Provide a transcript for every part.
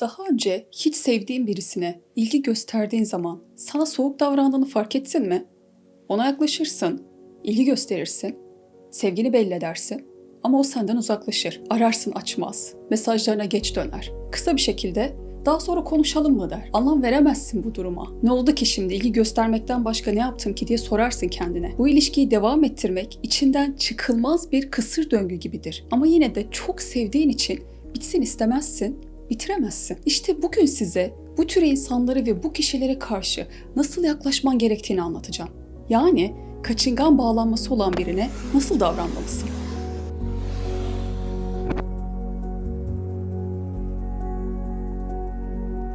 Daha önce hiç sevdiğin birisine ilgi gösterdiğin zaman sana soğuk davrandığını fark ettin mi? Ona yaklaşırsın, ilgi gösterirsin, sevgini belli edersin ama o senden uzaklaşır. Ararsın açmaz, mesajlarına geç döner. Kısa bir şekilde daha sonra konuşalım mı der. Anlam veremezsin bu duruma. Ne oldu ki şimdi ilgi göstermekten başka ne yaptım ki diye sorarsın kendine. Bu ilişkiyi devam ettirmek içinden çıkılmaz bir kısır döngü gibidir. Ama yine de çok sevdiğin için bitsin istemezsin bitiremezsin. İşte bugün size bu tür insanları ve bu kişilere karşı nasıl yaklaşman gerektiğini anlatacağım. Yani kaçıngan bağlanması olan birine nasıl davranmalısın?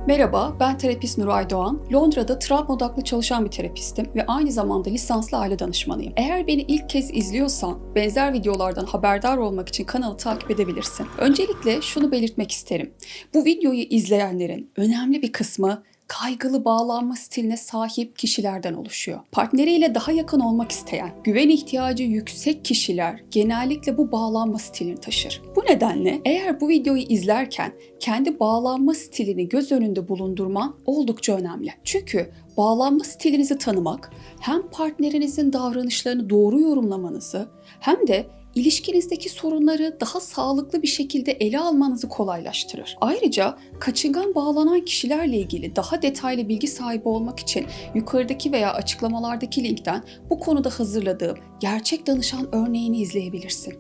Merhaba, ben terapist Nuray Doğan. Londra'da travma odaklı çalışan bir terapistim ve aynı zamanda lisanslı aile danışmanıyım. Eğer beni ilk kez izliyorsan, benzer videolardan haberdar olmak için kanalı takip edebilirsin. Öncelikle şunu belirtmek isterim. Bu videoyu izleyenlerin önemli bir kısmı kaygılı bağlanma stiline sahip kişilerden oluşuyor. Partneriyle daha yakın olmak isteyen, güven ihtiyacı yüksek kişiler genellikle bu bağlanma stilini taşır. Bu nedenle eğer bu videoyu izlerken kendi bağlanma stilini göz önünde bulundurman oldukça önemli. Çünkü bağlanma stilinizi tanımak hem partnerinizin davranışlarını doğru yorumlamanızı hem de ilişkinizdeki sorunları daha sağlıklı bir şekilde ele almanızı kolaylaştırır. Ayrıca kaçıngan bağlanan kişilerle ilgili daha detaylı bilgi sahibi olmak için yukarıdaki veya açıklamalardaki linkten bu konuda hazırladığım gerçek danışan örneğini izleyebilirsin.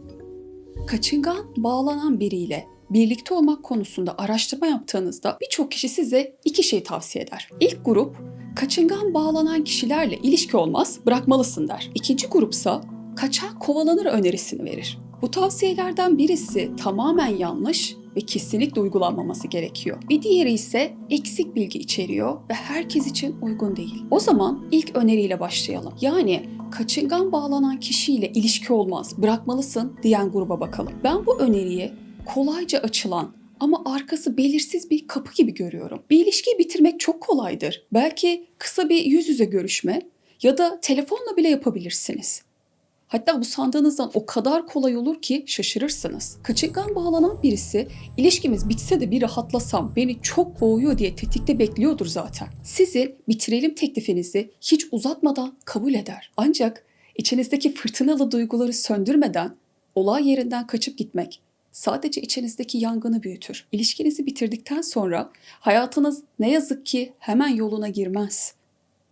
Kaçıngan bağlanan biriyle birlikte olmak konusunda araştırma yaptığınızda birçok kişi size iki şey tavsiye eder. İlk grup kaçıngan bağlanan kişilerle ilişki olmaz, bırakmalısın der. İkinci grupsa kaçak kovalanır önerisini verir. Bu tavsiyelerden birisi tamamen yanlış ve kesinlikle uygulanmaması gerekiyor. Bir diğeri ise eksik bilgi içeriyor ve herkes için uygun değil. O zaman ilk öneriyle başlayalım. Yani kaçıngan bağlanan kişiyle ilişki olmaz, bırakmalısın diyen gruba bakalım. Ben bu öneriyi kolayca açılan ama arkası belirsiz bir kapı gibi görüyorum. Bir ilişkiyi bitirmek çok kolaydır. Belki kısa bir yüz yüze görüşme ya da telefonla bile yapabilirsiniz. Hatta bu sandığınızdan o kadar kolay olur ki şaşırırsınız. Kaçıngan bağlanan birisi ilişkimiz bitse de bir rahatlasam beni çok boğuyor diye tetikte bekliyordur zaten. Sizin bitirelim teklifinizi hiç uzatmadan kabul eder. Ancak içinizdeki fırtınalı duyguları söndürmeden olay yerinden kaçıp gitmek sadece içinizdeki yangını büyütür. İlişkinizi bitirdikten sonra hayatınız ne yazık ki hemen yoluna girmez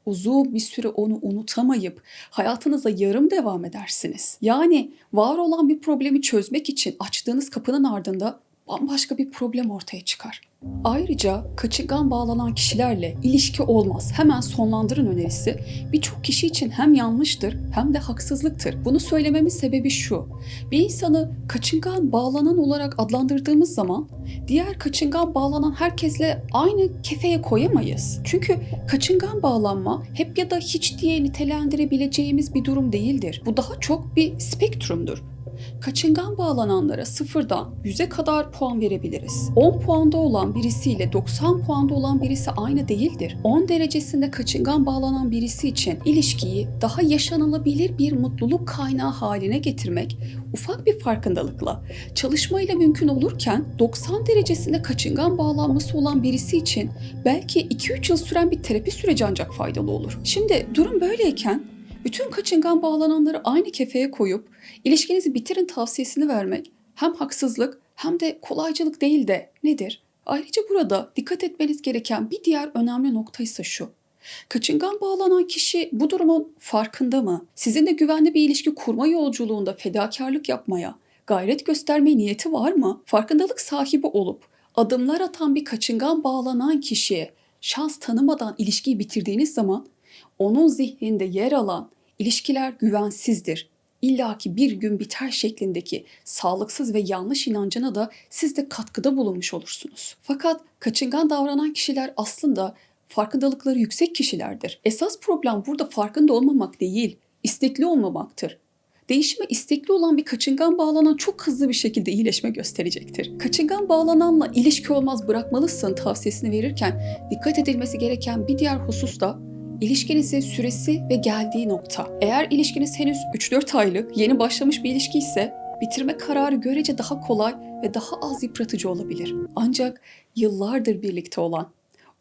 uzun bir süre onu unutamayıp hayatınıza yarım devam edersiniz. Yani var olan bir problemi çözmek için açtığınız kapının ardında bambaşka bir problem ortaya çıkar. Ayrıca kaçıngan bağlanan kişilerle ilişki olmaz. Hemen sonlandırın önerisi birçok kişi için hem yanlıştır hem de haksızlıktır. Bunu söylememin sebebi şu. Bir insanı kaçıngan bağlanan olarak adlandırdığımız zaman diğer kaçıngan bağlanan herkesle aynı kefeye koyamayız. Çünkü kaçıngan bağlanma hep ya da hiç diye nitelendirebileceğimiz bir durum değildir. Bu daha çok bir spektrumdur. Kaçıngan bağlananlara sıfırdan 100'e kadar puan verebiliriz. 10 puanda olan birisiyle 90 puanda olan birisi aynı değildir. 10 derecesinde kaçıngan bağlanan birisi için ilişkiyi daha yaşanılabilir bir mutluluk kaynağı haline getirmek ufak bir farkındalıkla çalışmayla mümkün olurken 90 derecesinde kaçıngan bağlanması olan birisi için belki 2-3 yıl süren bir terapi süreci ancak faydalı olur. Şimdi durum böyleyken bütün kaçıngan bağlananları aynı kefeye koyup ilişkinizi bitirin tavsiyesini vermek hem haksızlık hem de kolaycılık değil de nedir? Ayrıca burada dikkat etmeniz gereken bir diğer önemli nokta ise şu. Kaçıngan bağlanan kişi bu durumun farkında mı? Sizinle güvenli bir ilişki kurma yolculuğunda fedakarlık yapmaya, gayret göstermeye niyeti var mı? Farkındalık sahibi olup adımlar atan bir kaçıngan bağlanan kişiye şans tanımadan ilişkiyi bitirdiğiniz zaman onun zihninde yer alan ilişkiler güvensizdir. İlla ki bir gün biter şeklindeki sağlıksız ve yanlış inancına da siz de katkıda bulunmuş olursunuz. Fakat kaçıngan davranan kişiler aslında farkındalıkları yüksek kişilerdir. Esas problem burada farkında olmamak değil, istekli olmamaktır. Değişime istekli olan bir kaçıngan bağlanan çok hızlı bir şekilde iyileşme gösterecektir. Kaçıngan bağlananla ilişki olmaz bırakmalısın tavsiyesini verirken dikkat edilmesi gereken bir diğer husus da İlişkinizin süresi ve geldiği nokta. Eğer ilişkiniz henüz 3-4 aylık, yeni başlamış bir ilişki ise bitirme kararı görece daha kolay ve daha az yıpratıcı olabilir. Ancak yıllardır birlikte olan,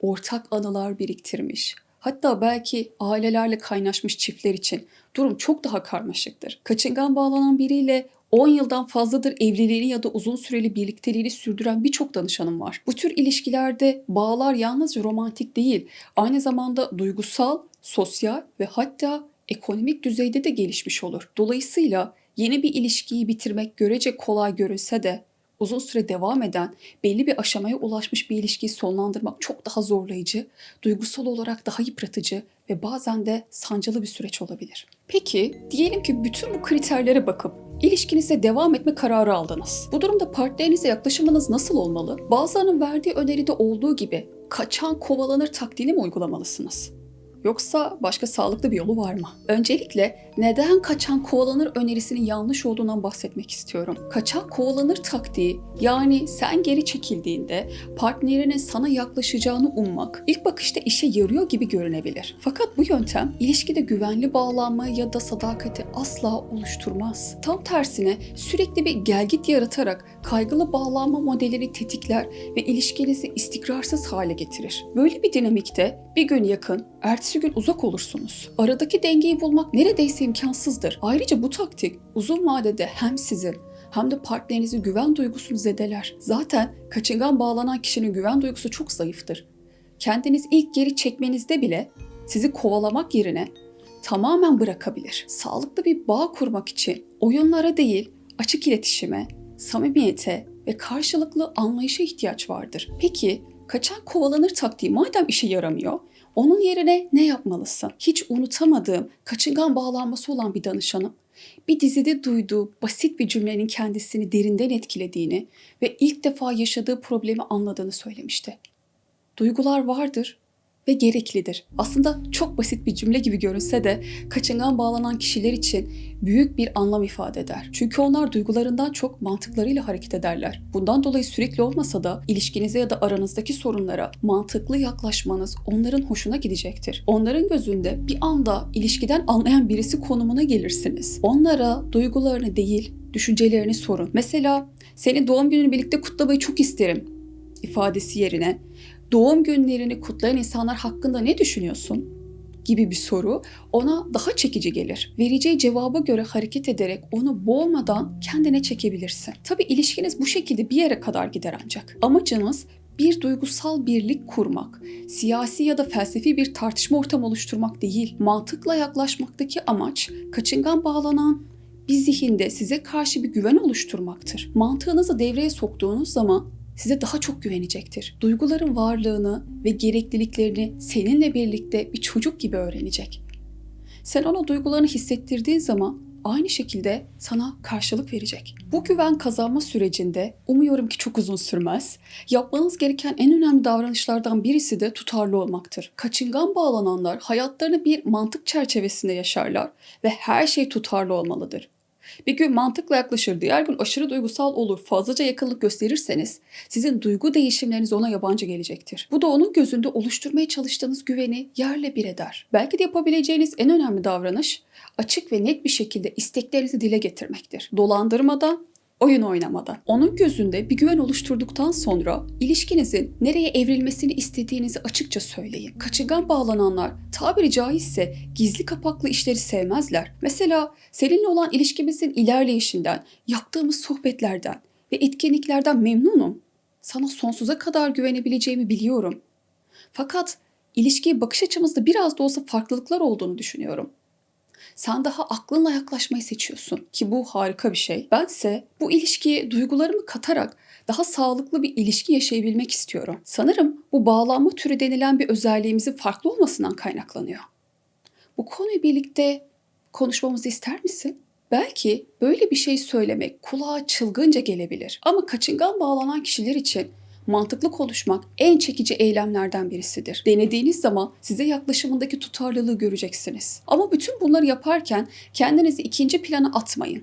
ortak anılar biriktirmiş, hatta belki ailelerle kaynaşmış çiftler için durum çok daha karmaşıktır. Kaçıngan bağlanan biriyle 10 yıldan fazladır evliliğini ya da uzun süreli birlikteliğini sürdüren birçok danışanım var. Bu tür ilişkilerde bağlar yalnızca romantik değil, aynı zamanda duygusal, sosyal ve hatta ekonomik düzeyde de gelişmiş olur. Dolayısıyla yeni bir ilişkiyi bitirmek görece kolay görünse de uzun süre devam eden, belli bir aşamaya ulaşmış bir ilişkiyi sonlandırmak çok daha zorlayıcı, duygusal olarak daha yıpratıcı ve bazen de sancılı bir süreç olabilir. Peki, diyelim ki bütün bu kriterlere bakıp ilişkinize devam etme kararı aldınız. Bu durumda partnerinize yaklaşımınız nasıl olmalı? Bazılarının verdiği öneride olduğu gibi kaçan kovalanır taktiğini mi uygulamalısınız? Yoksa başka sağlıklı bir yolu var mı? Öncelikle neden kaçan kovalanır önerisinin yanlış olduğundan bahsetmek istiyorum. Kaçan kovalanır taktiği yani sen geri çekildiğinde partnerinin sana yaklaşacağını ummak ilk bakışta işe yarıyor gibi görünebilir. Fakat bu yöntem ilişkide güvenli bağlanma ya da sadakati asla oluşturmaz. Tam tersine sürekli bir gelgit yaratarak kaygılı bağlanma modelleri tetikler ve ilişkinizi istikrarsız hale getirir. Böyle bir dinamikte bir gün yakın, ertesi gün uzak olursunuz. Aradaki dengeyi bulmak neredeyse imkansızdır. Ayrıca bu taktik uzun vadede hem sizin hem de partnerinizin güven duygusunu zedeler. Zaten kaçıngan bağlanan kişinin güven duygusu çok zayıftır. Kendiniz ilk geri çekmenizde bile sizi kovalamak yerine tamamen bırakabilir. Sağlıklı bir bağ kurmak için oyunlara değil, açık iletişime, samimiyete ve karşılıklı anlayışa ihtiyaç vardır. Peki kaçan kovalanır taktiği madem işe yaramıyor, onun yerine ne yapmalısın? Hiç unutamadığım, kaçıngan bağlanması olan bir danışanım bir dizide duyduğu basit bir cümlenin kendisini derinden etkilediğini ve ilk defa yaşadığı problemi anladığını söylemişti. Duygular vardır ve gereklidir. Aslında çok basit bir cümle gibi görünse de kaçıngan bağlanan kişiler için büyük bir anlam ifade eder. Çünkü onlar duygularından çok mantıklarıyla hareket ederler. Bundan dolayı sürekli olmasa da ilişkinize ya da aranızdaki sorunlara mantıklı yaklaşmanız onların hoşuna gidecektir. Onların gözünde bir anda ilişkiden anlayan birisi konumuna gelirsiniz. Onlara duygularını değil, düşüncelerini sorun. Mesela senin doğum gününü birlikte kutlamayı çok isterim ifadesi yerine doğum günlerini kutlayan insanlar hakkında ne düşünüyorsun? gibi bir soru ona daha çekici gelir. Vereceği cevaba göre hareket ederek onu boğmadan kendine çekebilirsin. Tabii ilişkiniz bu şekilde bir yere kadar gider ancak. Amacınız bir duygusal birlik kurmak, siyasi ya da felsefi bir tartışma ortamı oluşturmak değil, mantıkla yaklaşmaktaki amaç kaçıngan bağlanan bir zihinde size karşı bir güven oluşturmaktır. Mantığınızı devreye soktuğunuz zaman size daha çok güvenecektir. Duyguların varlığını ve gerekliliklerini seninle birlikte bir çocuk gibi öğrenecek. Sen ona duygularını hissettirdiğin zaman aynı şekilde sana karşılık verecek. Bu güven kazanma sürecinde umuyorum ki çok uzun sürmez. Yapmanız gereken en önemli davranışlardan birisi de tutarlı olmaktır. Kaçıngan bağlananlar hayatlarını bir mantık çerçevesinde yaşarlar ve her şey tutarlı olmalıdır. Bir gün mantıkla yaklaşır, diğer gün aşırı duygusal olur, fazlaca yakınlık gösterirseniz sizin duygu değişimleriniz ona yabancı gelecektir. Bu da onun gözünde oluşturmaya çalıştığınız güveni yerle bir eder. Belki de yapabileceğiniz en önemli davranış açık ve net bir şekilde isteklerinizi dile getirmektir. Dolandırmadan, oyun oynamadan. Onun gözünde bir güven oluşturduktan sonra ilişkinizin nereye evrilmesini istediğinizi açıkça söyleyin. Kaçıngan bağlananlar tabiri caizse gizli kapaklı işleri sevmezler. Mesela seninle olan ilişkimizin ilerleyişinden, yaptığımız sohbetlerden ve etkinliklerden memnunum. Sana sonsuza kadar güvenebileceğimi biliyorum. Fakat ilişkiye bakış açımızda biraz da olsa farklılıklar olduğunu düşünüyorum. Sen daha aklınla yaklaşmayı seçiyorsun ki bu harika bir şey. Bense bu ilişkiye duygularımı katarak daha sağlıklı bir ilişki yaşayabilmek istiyorum. Sanırım bu bağlanma türü denilen bir özelliğimizin farklı olmasından kaynaklanıyor. Bu konuyu birlikte konuşmamızı ister misin? Belki böyle bir şey söylemek kulağa çılgınca gelebilir ama kaçıngan bağlanan kişiler için mantıklı konuşmak en çekici eylemlerden birisidir. Denediğiniz zaman size yaklaşımındaki tutarlılığı göreceksiniz. Ama bütün bunları yaparken kendinizi ikinci plana atmayın.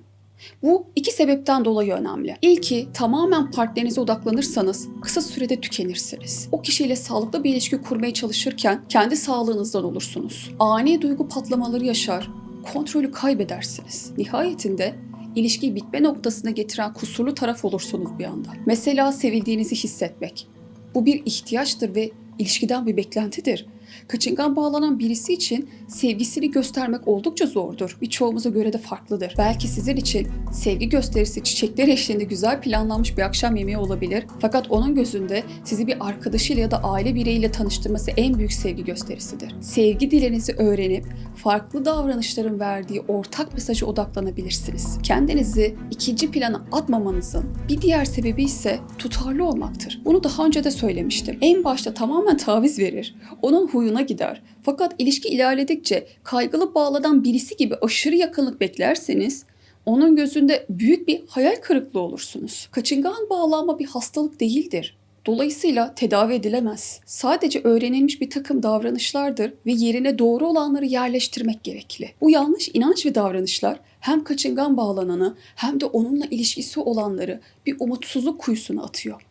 Bu iki sebepten dolayı önemli. İlki tamamen partnerinize odaklanırsanız kısa sürede tükenirsiniz. O kişiyle sağlıklı bir ilişki kurmaya çalışırken kendi sağlığınızdan olursunuz. Ani duygu patlamaları yaşar, kontrolü kaybedersiniz. Nihayetinde ilişkiyi bitme noktasına getiren kusurlu taraf olursunuz bir anda. Mesela sevildiğinizi hissetmek. Bu bir ihtiyaçtır ve ilişkiden bir beklentidir. Kaçıngan bağlanan birisi için sevgisini göstermek oldukça zordur. Birçoğumuza göre de farklıdır. Belki sizin için sevgi gösterisi çiçekler eşliğinde güzel planlanmış bir akşam yemeği olabilir. Fakat onun gözünde sizi bir arkadaşıyla ya da aile bireyiyle tanıştırması en büyük sevgi gösterisidir. Sevgi dilinizi öğrenip farklı davranışların verdiği ortak mesaja odaklanabilirsiniz. Kendinizi ikinci plana atmamanızın bir diğer sebebi ise tutarlı olmaktır. Bunu daha önce de söylemiştim. En başta tamamen taviz verir. Onun huyuna gider. Fakat ilişki ilerledikçe kaygılı bağlanan birisi gibi aşırı yakınlık beklerseniz onun gözünde büyük bir hayal kırıklığı olursunuz. Kaçıngan bağlanma bir hastalık değildir. Dolayısıyla tedavi edilemez. Sadece öğrenilmiş bir takım davranışlardır ve yerine doğru olanları yerleştirmek gerekli. Bu yanlış inanç ve davranışlar hem kaçıngan bağlananı hem de onunla ilişkisi olanları bir umutsuzluk kuyusuna atıyor.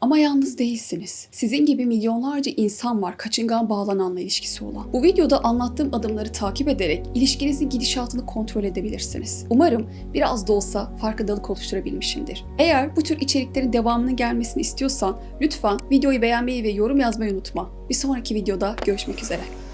Ama yalnız değilsiniz. Sizin gibi milyonlarca insan var kaçıngan bağlananla ilişkisi olan. Bu videoda anlattığım adımları takip ederek ilişkinizin gidişatını kontrol edebilirsiniz. Umarım biraz da olsa farkındalık oluşturabilmişimdir. Eğer bu tür içeriklerin devamının gelmesini istiyorsan lütfen videoyu beğenmeyi ve yorum yazmayı unutma. Bir sonraki videoda görüşmek üzere.